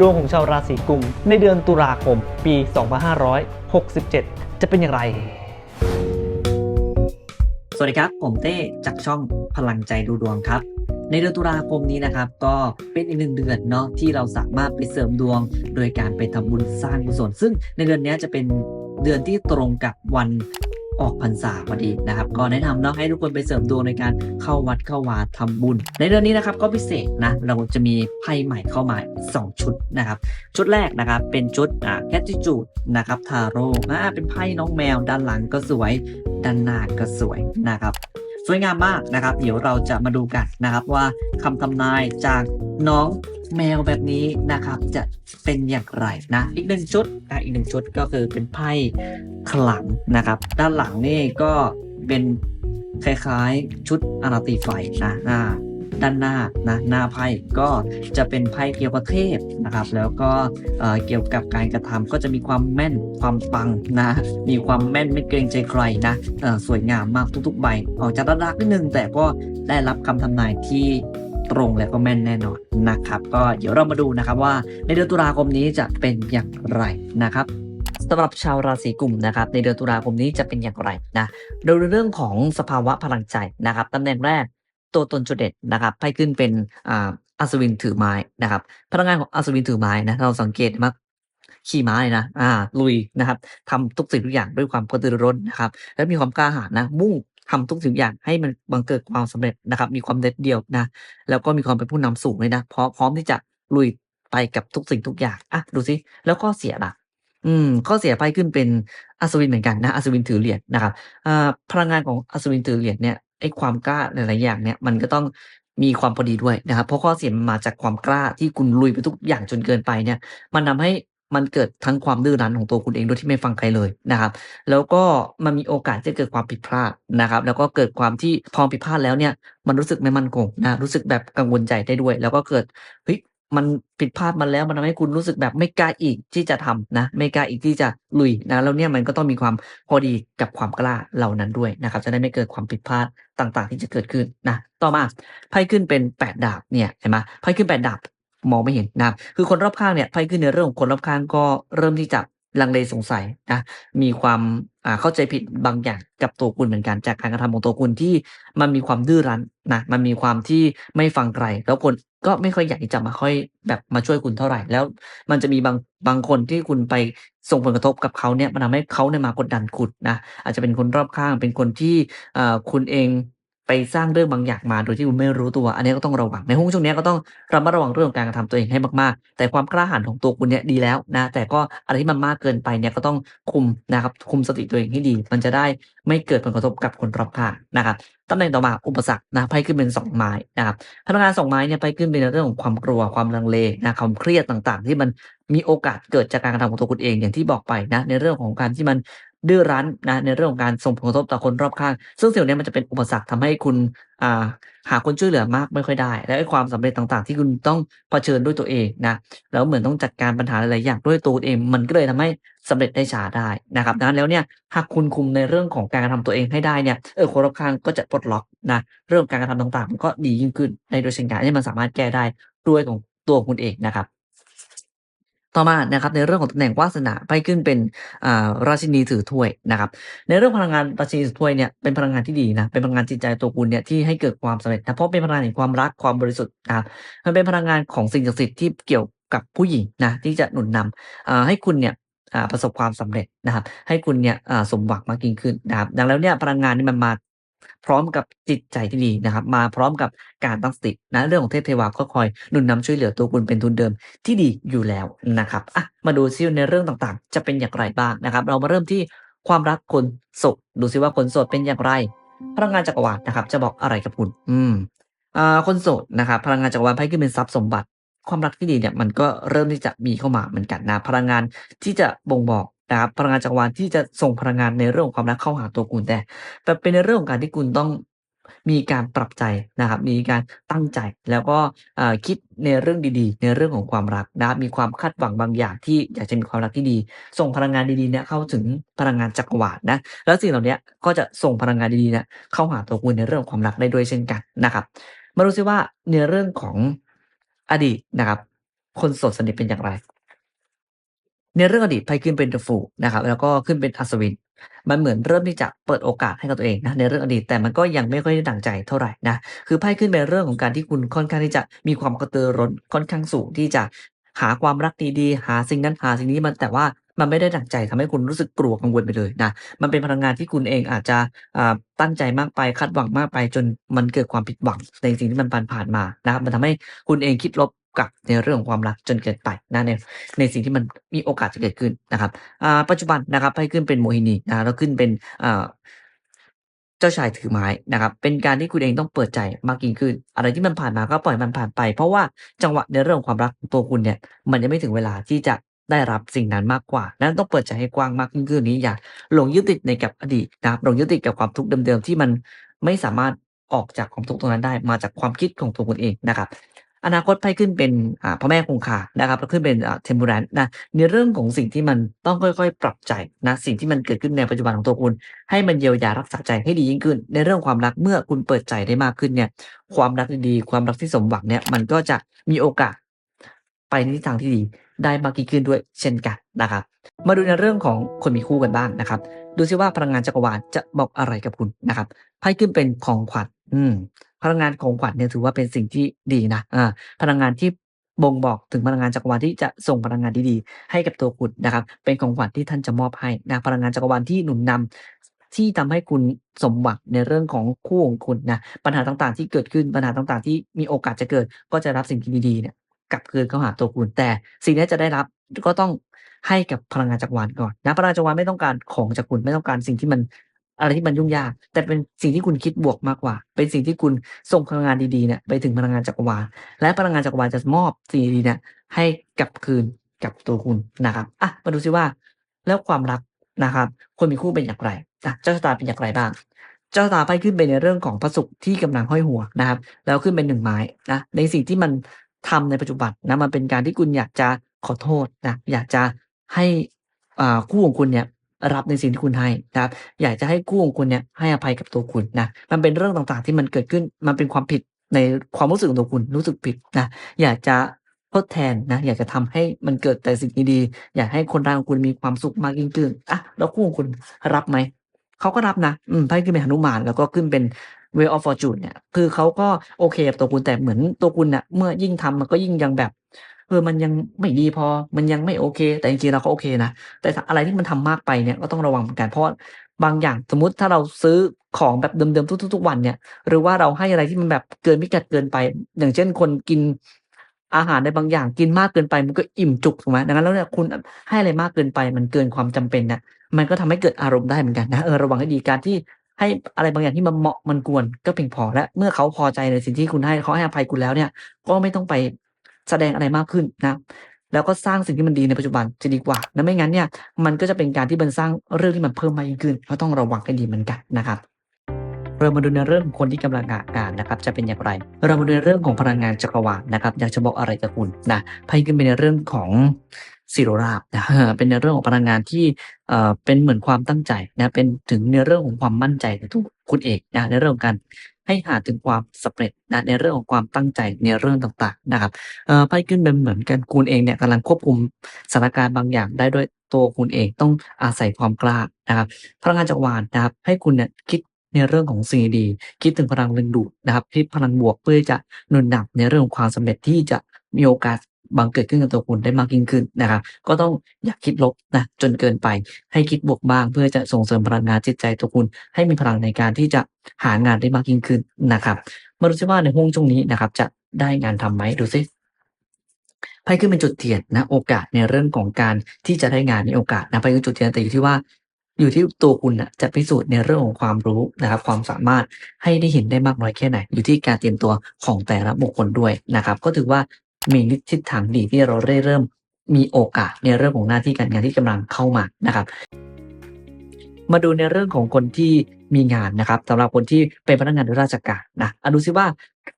ดวงของชาวราศีกุมในเดือนตุลาคมปี 2567 จะเป็นอย่างไร สวัสดีครับ ผมเต้จากช่องพลังใจดูดวงครับ ในเดือนตุลาคมนี้นะครับ ก็เป็นอีกหนึ่งเดือนเนาะที่เราสามารถไปเสริมดวง โดยการไปทำบุญสร้างกุศลซึ่งในเดือนนี้จะเป็นเดือนที่ตรงกับวัน ออกพรรษาพอดีนะครับ ก็แนะนำเนาะให้ทุกคนไปเสริมดวงในการเข้าวัดเข้าวาทำบุญ ในเดือนนี้นะครับก็พิเศษนะเราจะมีไพ่ใหม่เข้ามาสองชุดนะครับ ชุดแรกนะครับเป็นชุดอ่าแคทิจูดนะครับทาโร่อ่าเป็นไพ่น้องแมวด้านหลังก็สวยด้านหน้าก็สวยนะครับ สวยงามมากนะครับ เดี๋ยวเราจะมาดูกันนะครับว่าคำทำนายจากน้องแมวแบบนี้นะครับจะเป็นอย่างไรนะ อีกหนึ่งชุดนะอีกหนึ่งชุดก็คือเป็นไพ่ขลังนะครับ ด้านหลังนี่ก็เป็นคล้ายๆชุดอาราตีไฟนะอ่า ด้านหน้านะหน้าไพ่ก็จะเป็นไพ่เกี่ยวกับเทพนะครับ แล้วก็เเกี่ยวกับการกระทำก็จะมีความแม่นความปังนะมีความแม่นไม่เกรงใจใครนะสวยงามมากทุกๆใบออกจากรักนิดนึงแต่ก็ได้รับคำทำนายที่ตรงและก็แม่นแน่นอนนะครับ ก็เดี๋ยวเรามาดูนะครับว่าในเดือนตุลาคมนี้จะเป็นอย่างไรนะครับสำหรับชาวราศีกุมนะครับในเดือนตุลาคมนี้จะเป็นอย่างไรนะโดยเรื่องของสภาวะพลังใจนะครับตำแหน่งแรก ตัวตนจุดเด่นนะครับให้ขึ้นเป็นอ่าอัศวินถือไม้นะครับ พลังงานของอัศวินถือไม้นะเราสังเกตมากขี่ม้าเลยนะอ่า ลุยนะครับทำทุกสิ่งทุกอย่างด้วยความกระตือรือร้นนะครับ แล้วมีความกล้าหาญนะมุ่งทำทุกสิ่งทุกอย่างให้มันบังเกิดความสำเร็จนะครับ มีความเด็ดเดี่ยวนะ แล้วก็มีความเป็นผู้นำสูงเลยนะพร้อมพร้อมที่จะลุยไปกับทุกสิ่งทุกอย่างอะดูสิแล้วข้อเสียล่ะอืมข้อเสียไปขึ้นเป็นอัศวินเหมือนกันนะอัศวินถือเหรียญนะครับอ่าพลังงานของอัศวินถือเหรียญเนี่ย ไอ้ความกล้าหลาย ๆ อย่างเนี่ย มันก็ต้องมีความพอดีด้วยนะครับ เพราะข้อเสียมันมาจากความกล้าที่คุณลุยไปทุกอย่างจนเกินไปเนี่ย มันทำให้มันเกิดทั้งความดื้อรั้นของตัวคุณเอง โดยที่ไม่ฟังใครเลยนะครับ แล้วก็มันมีโอกาสที่จะเกิดความผิดพลาดนะครับ แล้วก็เกิดความที่พอผิดพลาดแล้วเนี่ย มันรู้สึกไม่มั่นคงนะ รู้สึกแบบกังวลใจได้ด้วย แล้วก็เกิด เฮ้ย มันผิดพลาดมาแล้วมันทำให้คุณรู้สึกแบบไม่กล้าอีกที่จะทำนะ ไม่กล้าอีกที่จะลุยนะแล้วเนี่ยมันก็ต้องมีความพอดีกับความกล้าเหล่านั้นด้วยนะครับ จะได้ไม่เกิดความผิดพลาดต่างๆ ที่จะเกิดขึ้นนะต่อมาไพ่ขึ้นเป็นแปดดาบเนี่ยเห็นไหมไพ่ขึ้นแปดดาบมองไม่เห็นนะคือคนรอบข้างเนี่ยไพ่ขึ้นในเรื่องของคนรอบข้างก็เริ่มที่จะ ลังเลสงสัยนะมีความอ่าเข้าใจผิดบางอย่างกับตัวคุณเหมือนกันจากการกระทำของตัวคุณที่มันมีความดื้อรั้นนะมันมีความที่ไม่ฟังใครแล้วคนก็ไม่ค่อยอยากที่จะมาค่อยแบบมาช่วยคุณเท่าไหร่ แล้วมันจะมีบางบางคนที่คุณไปส่งผลกระทบกับเขาเนี่ยมันทำให้เขาเนี่ยมากดดันคุณนะอาจจะเป็นคนรอบข้างเป็นคนที่อ่อคุณเอง ไปสร้างเรื่องบางอย่างมาโดยที่คุณไม่รู้ตัว อันนี้ก็ต้องระวัง ในหุ้นช่วงนี้ก็ต้องระมัดระวังเรื่องของการกระทำตัวเองให้มากๆ แต่ความกล้าหาญของตัวคุณเนี่ยดีแล้วนะ แต่ก็อะไรที่มันมากเกินไปเนี่ยก็ต้องคุมนะครับ คุมสติตัวเองให้ดี มันจะได้ไม่เกิดผลกระทบกับคนรอบข้างนะครับตำแหน่งต่อมาอุปสรรคนะไพ่ขึ้นเป็นสองไม้นะครับพลังงานสองไม้เนี่ยไพ่ขึ้นเป็นเรื่องของความกลัวความลังเลนะความเครียดต่างๆ ที่มันมีโอกาสเกิดจากการกระทำของตัวคุณเองอย่างที่บอกไปนะในเรื่องของการที่มัน ดื้อรั้นนะในเรื่องของการส่งผลกระทบต่อคนรอบข้าง ซึ่งสิ่งนี้มันจะเป็นอุปสรรคทำให้คุณอ่าหาคนช่วยเหลือมากไม่ค่อยได้ และความสำเร็จต่างๆ ที่คุณต้องเผชิญด้วยตัวเองนะแล้วเหมือนต้องจัดการปัญหาหลายๆอย่างด้วยตัวเอง มันก็เลยทำให้สำเร็จได้ช้าได้นะครับดังนั้นแล้วเนี่ยหากคุณคุมในเรื่องของการกระทำตัวเองให้ได้เนี่ยเออคนรอบข้างก็จะปลดล็อกนะเรื่องการกระทำต่างๆ มันก็ดียิ่งขึ้นในโดยเช่นกันที่มันสามารถแก้ได้ด้วยของตัวคุณเองนะครับ ต่อมานะครับในเรื่องของตำแหน่งวาสนาไพ่ขึ้นเป็นราชินีถือถ้วยนะครับในเรื่องพลังงานราชินีถือถ้วยเนี่ยเป็นพลังงานที่ดีนะเป็นพลังงานจิตใจตัวคุณเนี่ยที่ให้เกิดความสำเร็จนะเพราะเป็นพลังงานแห่งความรักความบริสุทธิ์นะครับมันเป็นพลังงานของสิ่งศักดิ์สิทธิ์ที่เกี่ยวกับผู้หญิงนะที่จะหนุนนำอ่าให้คุณเนี่ยประสบความสำเร็จนะครับให้คุณเนี่ยสมหวังมากยิ่งขึ้นนะครับดังแล้วเนี่ยพลังงานนี่มันมา พร้อมกับจิตใจที่ดีนะครับ มาพร้อมกับการตั้งสตินะเรื่องของเทพเทวาก็คอยหนุนนำช่วยเหลือตัวคุณเป็นทุนเดิมที่ดีอยู่แล้วนะครับอะมาดูซิในเรื่องต่างๆ จะเป็นอย่างไรบ้างนะครับ เรามาเริ่มที่ความรักคนโสดดูซิว่าคนโสดเป็นอย่างไร พลังงานจักรวาลนะครับ จะบอกอะไรกับคุณ อืมอ่าคนโสดนะครับ พลังงานจักรวาลไพ่ขึ้นเป็นทรัพย์สมบัติความรักที่ดีเนี่ยมันก็เริ่มที่จะมีเข้ามาเหมือนกันนะพลังงานที่จะบ่งบอก นะครับพลังงานจักรวาลที่จะส่งพลังงานในเรื่องของความรักเข้าหาตัวคุณแต่แต่เป็นในเรื่องของการที่คุณต้องมีการปรับใจนะครับ มีการตั้งใจแล้วก็คิดในเรื่องดีๆ ในเรื่องของความรักนะครับมีความคาดหวังบางอย่างที่อยากจะมีความรักที่ดี ส่งพลังงานดีๆเนี่ยเข้าถึงพลังงานจักรวาลนะ แล้วสิ่งเหล่านี้ก็จะส่งพลังงานดีๆเนี่ยเข้าหาตัวคุณในเรื่องของความรักได้ด้วยเช่นกันนะครับ มาดูซิว่าในเรื่องของอดีตนะครับ คนโสดสนิทเป็นอย่างไร ในเรื่องอดีตไพ่ขึ้นเป็น The Fool นะครับแล้วก็ขึ้นเป็นอัศวิน มันเหมือนเริ่มที่จะเปิดโอกาสให้กับตัวเองนะในเรื่องอดีตแต่มันก็ยังไม่ค่อยได้ดังใจเท่าไหร่นะคือไพ่ขึ้นเป็นเรื่องของการที่คุณค่อนข้างที่จะมีความกระตือร้นค่อนข้างสูงที่จะหาความรักดีๆ หาสิ่งนั้นหาสิ่งนี้มันแต่ว่ามันไม่ได้ดั่งใจทำให้คุณรู้สึกกลัวกังวลไปเลยนะ มันเป็นพลังงานที่คุณเองอาจจะตั้งใจมากไปคาดหวังมากไปจนมันเกิดความผิดหวังในสิ่งที่มันผ่านผ่านมานะครับมันทำให้คุณเองคิดลบ กับในเรื่องของความรักจนเกินไปนะในในสิ่งที่มันมีโอกาสจะเกิดขึ้นนะครับอ่าปัจจุบันนะครับให้ขึ้นเป็นโมหินีนะแล้วขึ้นเป็นอ่าเจ้าชายถือไม้นะครับ เป็นการที่คุณเองต้องเปิดใจมากยิ่งขึ้น อะไรที่มันผ่านมาก็ปล่อยมันผ่านไป เพราะว่าจังหวะในเรื่องของความรักของตัวคุณเนี่ย มันยังไม่ถึงเวลาที่จะได้รับสิ่งนั้นมากกว่า นั้นต้องเปิดใจให้กว้างมากยิ่งขึ้นนี้อย่าหลงยึดติดในกับอดีตนะครับหลงยึดติดกับความทุกข์เดิมๆที่มันไม่สามารถออกจากความทุกข์ตรงนั้นได้มาจากความคิดของตัวคุณเองนะครับ อนาคตไพ่ขึ้นเป็นอ่าพระแม่คงคานะครับแล้วขึ้นเป็นเทมบูรันนะในเรื่องของสิ่งที่มันต้องค่อยๆ ปรับใจนะสิ่งที่มันเกิดขึ้นในปัจจุบันของตัวคุณ ให้มันเยียวยารักษาใจให้ดียิ่งขึ้น ในเรื่องความรักเมื่อคุณเปิดใจได้มากขึ้นเนี่ยความรักดีๆความรักที่สมหวังเนี่ยมันก็จะมีโอกาสไปในทิศทางที่ดีได้มากขึ้นด้วยเช่นกันนะครับ มาดูในเรื่องของคนมีคู่กันบ้างนะครับ ดูซิว่าพลังงานจักรวาลจะบอกอะไรกับคุณนะครับไพ่ขึ้นเป็นของขวัญ อืม พลังงานของขวัญเนี่ยถือว่าเป็นสิ่งที่ดีนะ อ่า พลังงานที่บ่งบอกถึงพลังงานจักรวาลที่จะส่งพลังงานดี ๆ ให้กับตัวคุณนะครับ เป็นของขวัญที่ท่านจะมอบให้นะ พลังงานจักรวาลที่หนุนนำที่ทำให้คุณสมหวังในเรื่องของคู่ของคุณนะ ปัญหาต่างๆ ที่เกิดขึ้น ปัญหาต่างๆ ที่มีโอกาสจะเกิด ก็จะรับสิ่งที่ดีๆ เนี่ยกลับคืนเข้าหาตัวคุณ แต่สิ่งนี้จะได้รับก็ต้องให้กับพลังงานจักรวาลก่อนนะ พลังงานจักรวาลไม่ต้องการของจากคุณ ไม่ต้องการสิ่งที่มัน อะไรที่มันยุ่งยาก แต่เป็นสิ่งที่คุณคิดบวกมากกว่า เป็นสิ่งที่คุณส่งพลังงานดีๆเนี่ยไปถึงพลังงานจักรวาลและพลังงานจักรวาลจะมอบสิ่งดีๆเนี่ยให้กลับคืนกับตัวคุณนะครับอะมาดูซิว่า แล้วความรักนะครับคนมีคู่เป็นอย่างไรอะเจ้าชะตาเป็นอย่างไรบ้าง เจ้าชะตาไพ่ขึ้นไปในเรื่องของพระศุกร์ที่กำลังห้อยหัวนะครับ แล้วขึ้นเป็นหนึ่งไม้นะในสิ่งที่มันทำในปัจจุบันนะมันเป็นการที่คุณอยากจะขอโทษนะอยากจะให้อ่าคู่ของคุณเนี่ย รับในสิ่งที่คุณให้นะครับ อยากจะให้คู่ของคุณเนี่ยให้อภัยกับตัวคุณนะมันเป็นเรื่องต่างๆที่มันเกิดขึ้นมันเป็นความผิดในความรู้สึกของตัวคุณรู้สึกผิดนะอยากจะทดแทนนะอยากจะทำให้มันเกิดแต่สิ่งดีๆอยากให้คนรักของคุณมีความสุขมากยิ่งขึ้นอะแล้วคู่ของคุณรับไหมเขาก็รับนะอืมไพ่ขึ้นเป็นหนุมานแล้วก็ขึ้นเป็น way of fortune เนี่ยคือเขาก็โอเคกับตัวคุณแต่เหมือนตัวคุณเน่ะเมื่อยิ่งทำมันก็ยิ่งยังแบบ เออมันยังไม่ดีพอ มันยังไม่โอเค แต่จริงๆแล้วเขาโอเคนะ แต่อะไรที่มันทำมากไปเนี่ยก็ต้องระวังเหมือนกันเพราะบางอย่างสมมติถ้าเราซื้อของแบบเดิมๆทุกๆวันเนี่ย หรือว่าเราให้อะไรที่มันแบบเกินพิกัดเกินไป อย่างเช่นคนกินอาหารในบางอย่างกินมากเกินไปมันก็อิ่มจุกถูกไหมดังนั้นแล้วเนี่ยคุณให้อะไรมากเกินไปมันเกินความจำเป็นน่ะมันก็ทำให้เกิดอารมณ์ได้เหมือนกันนะเออระวังให้ดีการที่ให้อะไรบางอย่างที่มันเหมาะมันควรก็เพียงพอและเมื่อเขาพอใจในสิ่งที่คุณให้เขาให้อภัยคุณแล้วเนี่ย ก็ไม่ต้องไป แสดงอะไรมากขึ้นนะแล้วก็สร้างสิ่งที่มันดีในปัจจุบันจะดีกว่านะไม่งั้นเนี่ยมันก็จะเป็นการที่มันสร้างเรื่องที่มันเพิ่มมากยิ่งขึ้นก็ต้องระวังให้ดีเหมือนกันนะครับเรามาดูในเรื่องคนที่กำลังงานนะครับจะเป็นอย่างไร เรามาดูในเรื่องของพลังงานจักรวาลนะครับอยากจะบอกอะไรกับคุณนะไพ่ขึ้นเป็นในเรื่องของสิโรราบนะเป็นในเรื่องของพลังงานที่เอ่อเป็นเหมือนความตั้งใจนะเป็นถึงในเรื่องของความมั่นใจในตัวคุณเองนะในเรื่องของการ ให้หาถึงความสำเร็จนะในเรื่องของความตั้งใจในเรื่องต่างๆนะครับไพ่ขึ้นเป็นเหมือนกันคุณเองเนี่ยกำลังควบคุมสถานการณ์บางอย่างได้ด้วยตัวคุณเองต้องอาศัยความกล้านะครับพลังงานจักรวาลนะครับ ให้คุณเนี่ยคิดในเรื่องของสิ่งดีคิดถึงพลังดึงดูดนะครับคิดพลังบวกเพื่อจะหนุนหนักในเรื่องของความสำเร็จที่จะมีโอกาส บังเกิดขึ้นกับตัวคุณได้มากยิ่งขึ้นนะครับก็ต้องอย่าคิดลบนะจนเกินไป ให้คิดบวกบ้างเพื่อจะส่งเสริมพลังงานจิตใจตัวคุณ ให้มีพลังในการที่จะหางานได้มากยิ่งขึ้นนะครับมาดูซิว่าในห้วงช่วงนี้นะครับ จะได้งานทำไหมดูซิไพ่ขึ้นเป็นจุดเทียนนะ โอกาสในเรื่องของการที่จะได้งานมีโอกาสนะไพ่ขึ้นจุดเทียนแต่อยู่ที่ว่า อยู่ที่ตัวคุณนะจะพิสูจน์ในเรื่องของความรู้นะครับ ความสามารถให้ได้เห็นได้มากน้อยแค่ไหน อยู่ที่การเตรียมตัวของแต่ละบุคคลด้วยนะครับ ก็ถือว่า มีทิศทางดีที่เราได้เริ่มมีโอกาสในเรื่องของหน้าที่การงานที่กำลังเข้ามานะครับมาดูในเรื่องของคนที่มีงานนะครับสำหรับคนที่เป็นพนักงานราชการนะอะดูซิว่า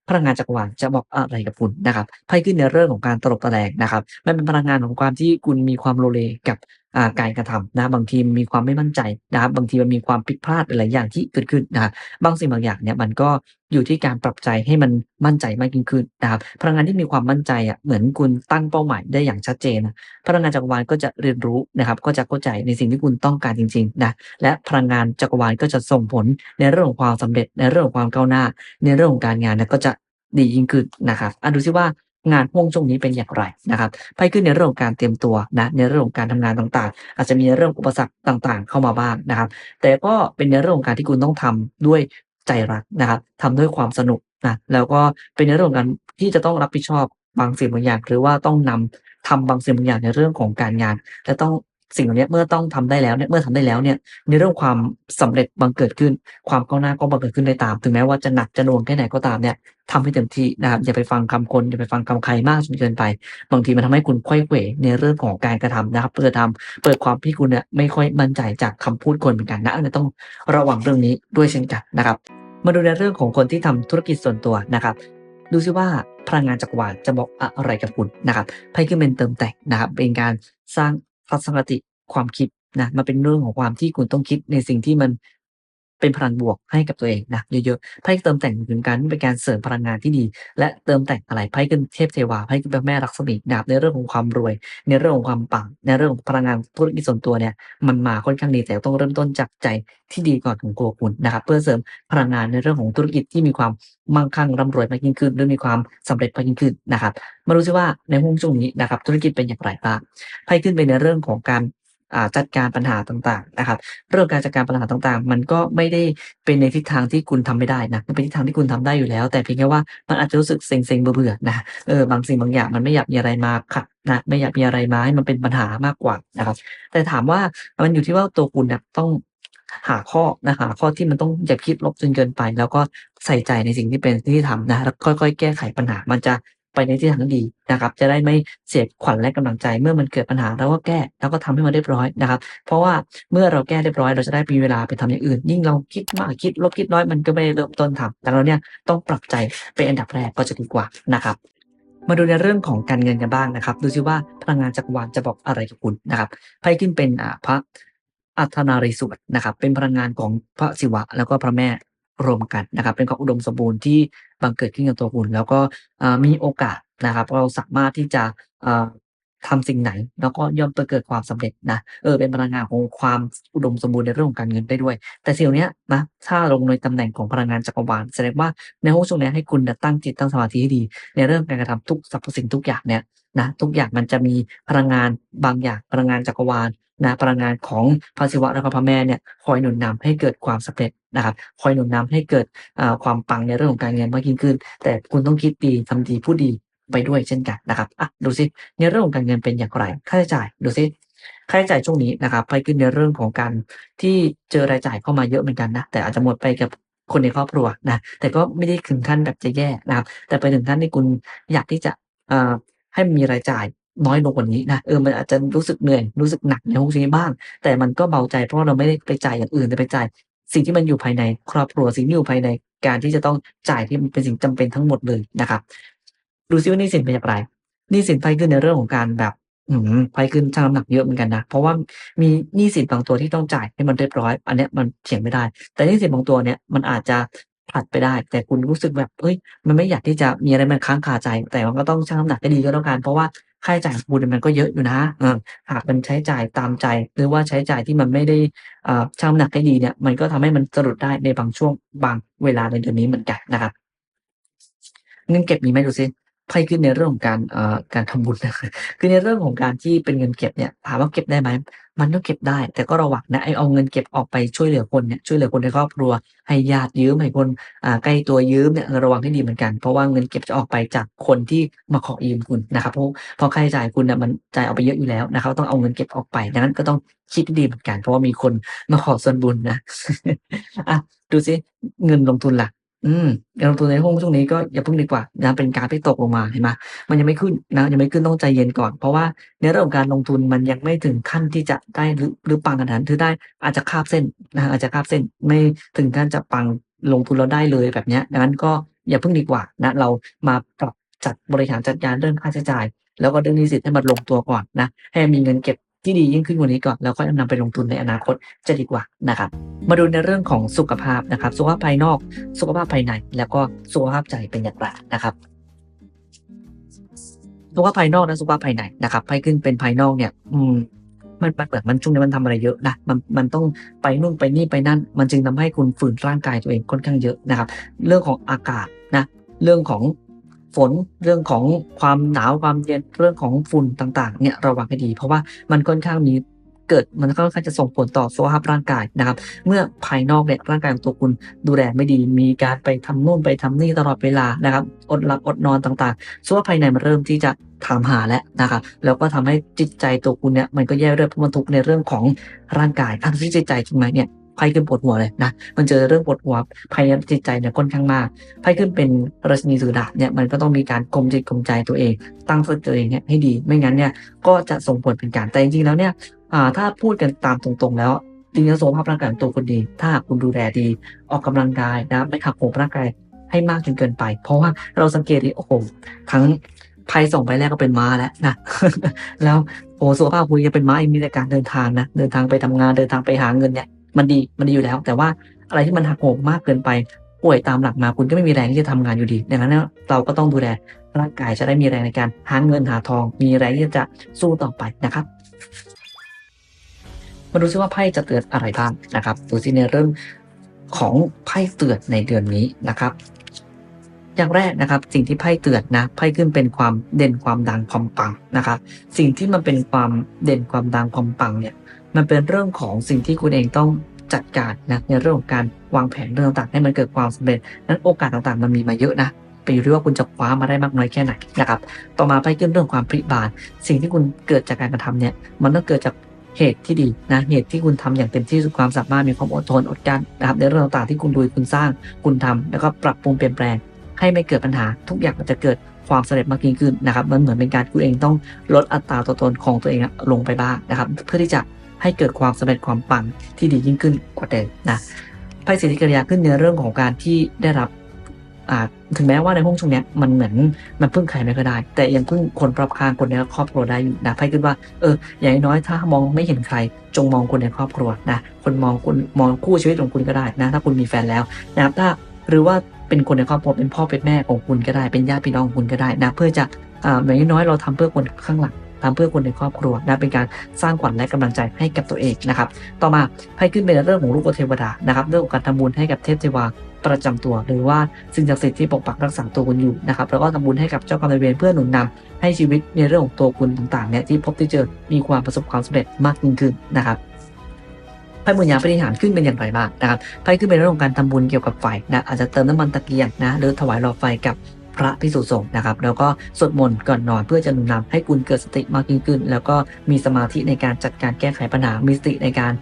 พลังงานจักรวาลจะบอกอะไรกับคุณนะครับไพ่ขึ้นในเรื่องของการตลบตะแลงนะครับมันเป็นพลังงานของความที่คุณมีความโลเลกับการกระทำนะบางทีมันมีความไม่มั่นใจนะครับบางทีมันมีความผิดพลาดหลายอย่างที่เกิดขึ้นนะครับบางสิ่งบางอย่างเนี่ยมันก็อยู่ที่การปรับใจให้มันมั่นใจมากยิ่งขึ้นนะครับพลังงานที่มีความมั่นใจอะเหมือนคุณตั้งเป้าหมายได้อย่างชัดเจนนะพลังงานจักรวาลก็จะเรียนรู้นะครับก็จะเข้าใจในสิ่งที่คุณต้องการจริงๆนะและพลังงานจักรวาลก็จะส่งผลในเรื่องของความสำเร็จในเรื่องของความก้าวหน้า ในเรื่องของการงานนะก็จะ ดียิ่งขึ้นนะครับอะดูซิว่างานห่วงช่วงนี้เป็นอย่างไรนะครับไพ่ขึ้นในเรื่องของการเตรียมตัวนะในเรื่องของการทำงานต่างๆ อาจจะมีเรื่องอุปสรรคต่างๆ เข้ามาบ้างนะครับ แต่ก็เป็นในเรื่องของการที่คุณต้องทำด้วยใจรักนะครับทำด้วยความสนุกนะแล้วก็เป็นในเรื่องของการที่จะต้องรับผิดชอบบางสิ่งบางอย่าง หรือว่าต้องนำทำบางสิ่งบางอย่างในเรื่องของการงานและต้อง สิ่งเหล่านี้เมื่อต้องทำได้แล้วเนี่ยเมื่อทำได้แล้วเนี่ยในเรื่องความสำเร็จบังเกิดขึ้น ความก้าวหน้าก็บังเกิดขึ้นได้ตาม ถึงแม้ว่าจะหนักจะหน่วงแค่ไหนก็ตามเนี่ยทำให้เต็มที่นะครับอย่าไปฟังคำคนอย่าไปฟังคำใครมากจนเกินไป บางทีมันทำให้คุณไขว้เขวในเรื่องของการกระทำนะครับเปิดทำเปิดความที่คุณเนี่ยไม่ค่อยมั่นใจจากคำพูดคนเหมือนกันนะอันนี้ต้องระวังเรื่องนี้ด้วยเช่นกันนะครับมาดูในเรื่องของคนที่ทำธุรกิจส่วนตัวนะครับดูซิว่าพลังงานจักรวาลจะบอกอะไรกับคุณนะครับไพ่ขึ้นเป็นเติมแต่งนะครับเป็นการสร้าง ทัศนคติความคิดนะมาเป็นเรื่องของความที่คุณต้องคิดในสิ่งที่มัน เป็นพลังบวกให้กับตัวเองนะเยอะๆไพ่เติมแต่งถึงการเป็นการเสริมพลังงานที่ดี และเติมแต่งอะไรไพ่ขึ้นเทพเทวาไพ่ขึ้นเป็นแม่รักษมีนะครับในเรื่องของความรวย ในเรื่องของความปังในเรื่องของพลังงานธุรกิจส่วนตัวเนี่ยมันมาค่อนข้างดีแต่ต้องเริ่มต้นจากใจที่ดีก่อนของตัวคุณนะครับเพื่อเสริมพลังงานในเรื่องของธุรกิจที่มีความมั่งคั่งร่ำรวยมากยิ่งขึ้นหรือมีความสำเร็จมากยิ่งขึ้นนะครับมาดูซิว่าในห่วงช่วงนี้นะครับธุรกิจเป็นอย่างไรบ้างไพ่ขึ้นไปในเรื่องของการ จัดการปัญหาต่างๆนะครับ เรื่องการจัดการปัญหาต่างๆ มันก็ไม่ได้เป็นในทิศทางที่คุณทำไม่ได้นะมันเป็นทิศทางที่คุณทำได้อยู่แล้ว แต่เพียงแค่ว่ามันอาจจะรู้สึกเซ็งๆเบื่อๆนะเออบางสิ่งบางอย่างมันไม่อยากมีอะไรมาขัดนะไม่อยากมีอะไรมาให้มันเป็นปัญหามากกว่านะครับ แต่ถามว่ามันอยู่ที่ว่าตัวคุณเนี่ยต้องหาข้อนะหาข้อที่มันต้องอย่าคิดลบจนเกินไป แล้วก็ใส่ใจในสิ่งที่เป็นที่ทำนะแล้วค่อยๆ แก้ไขปัญหามันจะ ไปในทิศทางที่ดีนะครับ จะได้ไม่เสียขวัญและกำลังใจ เมื่อมันเกิดปัญหาเราก็แก้แล้วก็ทำให้มันเรียบร้อยนะครับ เพราะว่าเมื่อเราแก้เรียบร้อยเราจะได้มีเวลาไปทำอย่างอื่น ยิ่งเราคิดมากคิดลบคิดน้อยมันก็ไม่ได้เริ่มต้นทำแต่เราเนี่ยต้องปรับใจเป็นอันดับแรกก็จะดีกว่านะครับมาดูในเรื่องของการเงินกันบ้างนะครับ ดูซิว่าพลังงานจักรวาลจะบอกอะไรกับคุณนะครับไพ่ขึ้นเป็นอ่าพระอัธนารีสวดนะครับ เป็นพลังงานของพระศิวะแล้วก็พระแม่ รวมกันนะครับ เป็นความอุดมสมบูรณ์ที่บังเกิดขึ้นกับตัวคุณ แล้วก็มีโอกาสนะครับ เราสามารถที่จะอ่าทำสิ่งไหน แล้วก็ย่อมเกิดความสำเร็จนะเออเป็นพลังงานของความอุดมสมบูรณ์ในเรื่องของการเงินได้ด้วย แต่สิ่งนี้นะถ้าลงในตำแหน่งของพลังงานจักรวาลแสดงว่าในห้องช่วงนี้ให้คุณตั้งจิตตั้งสมาธิให้ดี ในเรื่องการกระทำทุกสรรพสิ่งทุกอย่างเนี่ยนะทุกอย่างมันจะมีพลังงานบางอย่างพลังงานจักรวาล นะพลังงานของพระศิวะและพระแม่เนี่ยคอยหนุนนำให้เกิดความสำเร็จนะครับคอยหนุนนำให้เกิดความปังในเรื่องของการเงินมากยิ่งขึ้น แต่คุณต้องคิดดีทำดีพูดดีไปด้วยเช่นกันนะครับอะดูสิในเรื่องของการเงินเป็นอย่างไรค่าใช้จ่ายดูสิค่าใช้จ่ายช่วงนี้นะครับไปขึ้นในเรื่องของการที่เจอรายจ่ายเข้ามาเยอะเหมือนกันนะแต่อาจจะหมดไปกับคนในครอบครัวนะแต่ก็ไม่ได้ถึงขั้นแบบจะแย่นะครับ แต่ไปถึงขั้นที่คุณอยากที่จะให้มีรายจ่าย น้อยลงกว่านี้นะเออมันอาจจะรู้สึกเหนื่อยรู้สึกหนักในห้องนี้บ้าง แต่มันก็เบาใจเพราะเราไม่ได้ไปจ่ายอย่างอื่นแต่ไปจ่ายสิ่งที่มันอยู่ภายในครอบครัวสิ่งที่อยู่ภายในการที่จะต้องจ่ายที่มันเป็นสิ่งจำเป็นทั้งหมดเลยนะครับ ดูซิว่านี่สินเป็นอย่างไรนี่สินไพ่ขึ้นในเรื่องของการแบบอืมไพ่ขึ้นชั่งน้ำหนักเยอะเหมือนกันนะ เพราะว่ามีหนี้สินบางตัวที่ต้องจ่ายให้มันเรียบร้อย อันเนี้ยมันเถียงไม่ได้ แต่หนี้สินบางตัวเนี้ยมันอาจจะผลัดไปได้ แต่คุณรู้สึกแบบเอ้ย มันไม่อยากที่จะมีอะไรมันค้างคาใจ แต่มันก็ต้องชั่งน้ำหนักให้ดีก็แล้วกันเพราะว่า ค่าใช้จ่ายของคุณมันก็เยอะอยู่นะหากมันใช้จ่ายตามใจ หรือว่าใช้จ่ายที่มันไม่ได้ช่าชั่งหนักให้ดีเนี่ย มันก็ทำให้มันสะดุดได้ในบางช่วงบางเวลาในเดือนนี้เหมือนกันนะครับเงินเก็บมีไหมดูซิ ไพ่ขึ้นในเรื่องของการเอ่อการทำบุญนะคือในเรื่องของการที่เป็นเงินเก็บเนี่ยถามว่าเก็บได้ไหมมันก็เก็บได้ แต่ก็ระวังนะไอเอาเงินเก็บออกไปช่วยเหลือคนเนี่ยช่วยเหลือคนในครอบครัว ให้ญาติยืมให้คนอ่าใกล้ตัวยืมเนี่ยระวังให้ดีเหมือนกัน เพราะว่าเงินเก็บจะออกไปจากคนที่มาขอยืมคุณนะครับเพราะพราะค่าใช้จ่ายคุณเนี่ยมันจ่ายออกไปเยอะอยู่แล้วนะครับต้องเอาเงินเก็บออกไปดังนั้นก็ต้องคิดให้ดีเหมือนกัน เพราะว่ามีคนมาขอส่วนบุญนะอะดูซิเงินลงทุนหล่ะ อืม การลงทุนในหุ้นช่วงนี้ก็อย่าเพิ่งดีกว่านะเป็นกราฟที่ตกลงมาเห็นไหมมันยังไม่ขึ้นนะยังไม่ขึ้นต้องใจเย็นก่อน เพราะว่าในเรื่องของการลงทุนมันยังไม่ถึงขั้นที่จะได้หรือหรือปังขนาดนั้นถือได้อาจจะคาบเส้นนะอาจจะคาบเส้นไม่ถึงขั้นจะปังลงทุนเราได้เลยแบบนี้ดังนั้นก็อย่าเพิ่งดีกว่านะเรามาปรับจัดบริหารจัดการเรื่องค่าใช้จ่าย แล้วก็เรื่องนี้สินให้มันลงตัวก่อนนะให้มีเงินเก็บ ที่ดียิ่งขึ้นกว่านี้ก่อนแล้วค่อยนำไปลงทุนในอนาคตจะดีกว่านะครับ มาดูในเรื่องของสุขภาพนะครับ สุขภาพภายนอก สุขภาพภายใน แล้วก็สุขภาพใจเป็นอย่างไรนะครับสุขภาพภายนอกและสุขภาพภายในนะครับไพ่ขึ้นเป็นภายนอกเนี่ย อืมมันมันเปิดมันช่วงนี้มันทำอะไรเยอะนะมันมันต้องไปนู่นไปนี่ไปนั่น มันจึงทำให้คุณฝืนร่างกายตัวเองค่อนข้างเยอะนะครับ เรื่องของอากาศนะ เรื่องของ ฝนเรื่องของความหนาวความเย็นเรื่องของฝุ่นต่างๆเนี่ยระวังให้ดี เพราะว่ามันค่อนข้างมีเกิดมันค่อนข้างจะส่งผลต่อสุขภาพร่างกายนะครับ เมื่อภายนอกเนี่ยร่างกายของตัวคุณดูแลไม่ดี มีการไปทำนู่นไปทำนี่ตลอดเวลานะครับ อดหลับอดนอนต่างๆสุขภาพภายในมันเริ่มที่จะถามหาแล้วนะครับแล้วก็ทำให้จิตใจตัวคุณเนี่ยมันก็แย่เรื่อยเพราะมันทุกในเรื่องของร่างกายอันที่จิตใจจริงไหมเนี่ย ไพ่ขึ้นปวดหัวเลยนะมันเจอเรื่องปวดหัวภายในจิตใจเนี่ยค่อนข้างมากไพ่ขึ้นเป็นราชินีสุดาเนี่ยมันก็ต้องมีการกลมจิตกลมใจตัวเอง ตั้งสติตัวเองเนี่ยให้ดีไม่งั้นเนี่ยก็จะส่งผลเป็นการแต่จริงๆแล้วเนี่ยถ้าพูดกันตามตรงๆแล้วจริงๆสุขภาพร่างกายตัวคุณดี ถ้าหากคุณดูแลดี ออกกำลังกายนะไม่หักโหมร่างกายให้มากจนเกินไป เพราะว่าเราสังเกตดิโอ้โหทั้งไพ่ส่งไปแรกก็เป็นม้าแล้วนะ แล้วโอ้สุขภาพคุณยังเป็นม้าอีกมีแต่การเดินทางนะ เดินทางไปทำงาน เดินทางไปหาเงินเนี่ย มันดีมันดีอยู่แล้ว แต่ว่าอะไรที่มันหักโหมมากเกินไปป่วยตามหลักมาคุณก็ไม่มีแรงที่จะทำงานอยู่ดีดังนั้นเนี่ยเราก็ต้องดูแลร่างกายจะได้มีแรงในการหาเงินหาทอง มีแรงที่จะสู้ต่อไปนะครับ มาดูซิว่าไพ่จะเตือนอะไรบ้างนะครับดูซิในเรื่องของไพ่เตือนในเดือนนี้นะครับ อย่างแรกนะครับ สิ่งที่ไพ่เตือนนะไพ่ขึ้นเป็นความเด่นความดังความปังนะครับ สิ่งที่มันเป็นความเด่นความดังความปังเนี่ย มันเป็นเรื่องของสิ่งที่คุณเองต้องจัดการนะในเรื่องของการวางแผนเรื่องต่างๆให้มันเกิดความสำเร็จ นั้นโอกาสต่างๆ มันมีมาเยอะนะไปอยู่ที่ว่าคุณจะคว้ามาได้มากน้อยแค่ไหนนะครับ ต่อมาไพ่ขึ้นเรื่องความพริบานสิ่งที่คุณเกิดจากการกระทำเนี่ย มันต้องเกิดจากเหตุที่ดีนะ เหตุที่คุณทำอย่างเต็มที่สุดความสามารถมีความอดทนอดกลั้นนะครับในเรื่องต่างๆที่คุณดูคุณสร้าง คุณทำแล้วก็ปรับปรุงเปลี่ยนแปลง ให้ไม่เกิดปัญหา ทุกอย่างมันจะเกิดความสำเร็จมากยิ่งขึ้นนะครับ มันเหมือนเป็นการคุณเองต้องลดอัตราตัวตนของตัวเองลงไปบ้างนะครับ เพื่อที่จะ ให้เกิดความสำเร็จความปังที่ดียิ่งขึ้นกว่าเดิมนะไพ่สิทธิกิริยาขึ้นในเรื่องของการที่ได้รับถึงแม้ว่าในห้องช่วงนี้มันเหมือนมันพึ่งใครไม่ก็ได้ แต่ยังพึ่งคนรอบข้างคนในครอบครัวได้อยู่นะไพ่ขึ้นว่าเอออย่างน้อยถ้ามองไม่เห็นใคร จงมองคนในครอบครัวนะคนมองคนมองคู่ชีวิตของคุณก็ได้นะถ้าคุณมีแฟนแล้วนะครับถ้าหรือว่าเป็นคนในครอบครัวเป็นพ่อเป็นแม่ของคุณก็ได้ เป็นญาติพี่น้องของคุณก็ได้นะเพื่อจะอ่าอย่างน้อยเราทำเพื่อคนข้างหลัง ทำเพื่อคนในครอบครัวนะเป็นการสร้างขวัญและกำลังใจให้กับตัวเองนะครับต่อมาไพ่ขึ้นเป็นเรื่องของลูกเทวดานะครับเรื่องของการทำบุญให้กับเทพเทวาประจำตัวหรือว่าสิ่งศักดิ์สิทธิ์ที่ปกปักรักษาตัวคุณอยู่นะครับแล้วก็ทำบุญให้กับเจ้ากรรมนายเวรเพื่อหนุนนำให้ชีวิตในเรื่องของตัวคุณต่างๆเนี่ยที่พบที่เจอมีความประสบความสำเร็จมากยิ่งขึ้นนะครับไพ่บุญญาปฏิหารขึ้นเป็นอย่างไรบ้างนะครับไพ่ขึ้นเป็นเรื่องของการทำบุญเกี่ยวกับไฟนะอาจจะเติมน้ำมันตะเกียงนะหรือถวายหลอดไฟกับ พระพิสุสงฆ์นะครับ แล้วก็สวดมนต์ก่อนนอนเพื่อจะหนุนนำให้คุณเกิดสติมากยิ่งขึ้น แล้วก็มีสมาธิในการจัดการแก้ไขปัญหามีสติในการ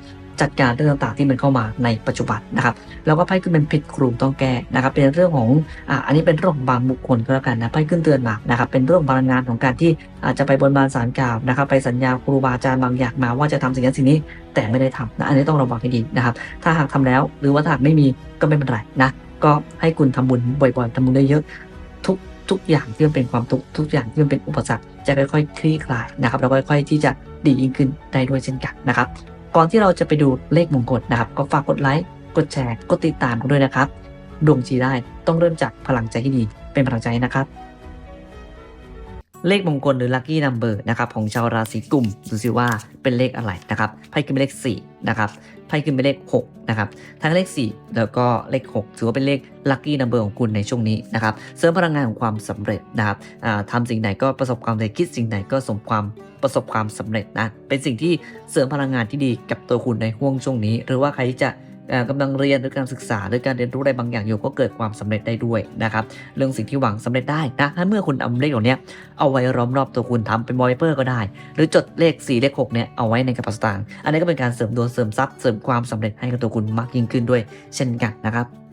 จัดการเรื่องต่างๆที่มันเข้ามาในปัจจุบันนะครับแล้วก็ไพ่ขึ้นเป็นผิดครูต้องแก้นะครับ เป็นเรื่องของอ่าอันนี้เป็นเรื่องของบางบุคคลก็แล้วกันนะไพ่ขึ้นเตือนมานะครับ เป็นเรื่องของพลังงานของการที่อาจจะไปบนบานสารกล่าวนะครับ ไปสัญญาครูบาอาจารย์บางอย่างมาว่าจะทำสิ่งนั้นสิ่งนี้แต่ไม่ได้ทำนะอันนี้ต้องระวังให้ดีนะครับ ถ้าหากทำแล้วหรือว่าถ้าหากไม่มีก็ไม่เป็นไรนะก็ให้คุณทำบุญบ่อยๆทำบุญได้เยอะ ทุกทุกอย่างที่มันเป็นความทุกข์ทุกอย่างที่มันเป็นอุปสรรคจะค่อยๆคลี่คลายนะครับแล้วค่อยๆที่จะดียิ่งขึ้นได้ด้วยเช่นกันนะครับ ก่อนที่เราจะไปดูเลขมงคลนะครับ ก็ฝากกดไลค์กดแชร์กดติดตามกันด้วยนะครับดวงจีได้ต้องเริ่มจากพลังใจที่ดีเป็นพลังใจนะครับ เลขมงคลหรือ lucky number นะครับของชาวราศีกุมดูซิว่าเป็นเลขอะไรนะครับไพ่ขึ้นเป็นเลข4นะครับ ไพ่ขึ้นเป็นเลข 6 นะครับ ทั้งเลข 4 แล้วก็เลข 6 ถือว่าเป็นเลขลัคกี้นัมเบอร์ของคุณในช่วงนี้นะครับเสริมพลังงานของความสำเร็จนะครับทำสิ่งไหนก็ประสบความสำเร็จคิดสิ่งไหนก็สมความประสบความสำเร็จนะเป็นสิ่งที่เสริมพลังงานที่ดีกับตัวคุณในห่วงช่วงนี้ หรือว่าใครที่จะ กำลังเรียนหรือการศึกษาหรือการเรียนรู้อะไรบางอย่างอยู่ก็เกิดความสำเร็จได้ด้วยนะครับเรื่องสิ่งที่หวังสำเร็จได้นะถ้าเมื่อคุณเอาเลขเหล่านี้เอาไว้ล้อมรอบตัวคุณทำเป็นวอลเปอร์ก็ได้ หรือจดเลข 4 เลข6เนี่ยเอาไว้ในกระเป๋าสตางค์อันนี้ก็เป็นการเสริมดวงเสริมทรัพย์เสริมความสำเร็จให้กับตัวคุณมากยิ่งขึ้นด้วย เช่นกันนะครับ